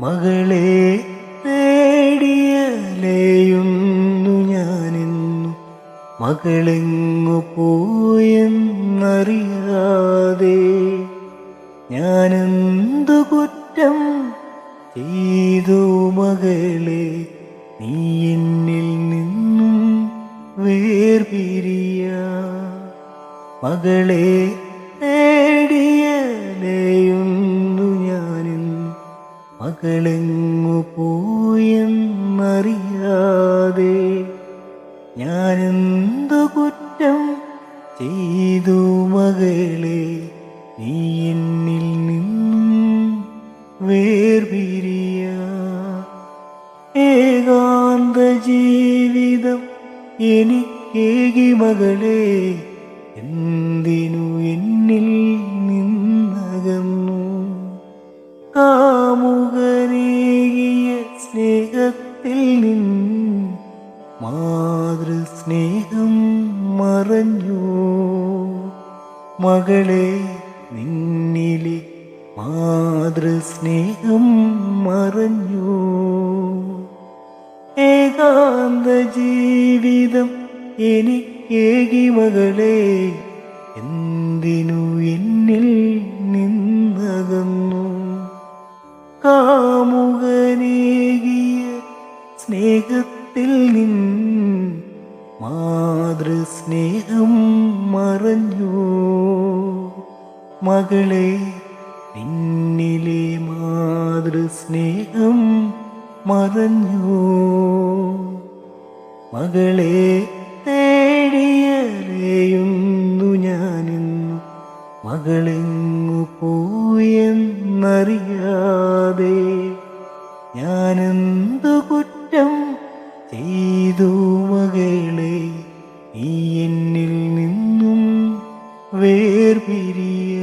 മകളെ തേടിയലേയുന്നു ഞാനിന്നു. മകളെങ്ങു പോയെന്നറിയാതെ ഞാനെന്തു കുറ്റം ചെയ്തു മകളെ? നീ എന്നിൽ നിന്നും വേർപിരിയ. മകളെ മകളെങ്ങു പോയെന്നറിയാതെ ഞാനെന്തു കുറ്റം ചെയ്തു മകളെ? നീ എന്നിൽ നിന്നും വേർപിരിയ ഏകാന്ത ജീവിതം എനിക്കേകി മകളെ എന്തിനു കാമുകനേകിയ സ്നേഹത്തിൽ നിൻ മാതൃസ്നേഹം മറഞ്ഞു. മകളെ നിന്നിലെ മാതൃസ്നേഹം മറഞ്ഞു. ഏകാന്ത ജീവിതം എനിക്കേകി മകളെ കാമുകനേകിയ സ്നേഹത്തിൽ നിൻ മാതൃസ്നേഹം മറഞ്ഞു. മകളെ നിന്നിലെ മാതൃസ്നേഹം മറഞ്ഞു. മകളെ തേടിയറിയുന്നു ഞാനിന്നു. മകളെങ്ങു പോയെന്നറിയാതെ ഞാനെന്തു കുറ്റം ചെയ്തു മകളെ? നീ എന്നിൽ നിന്നും വേർപിരിയ.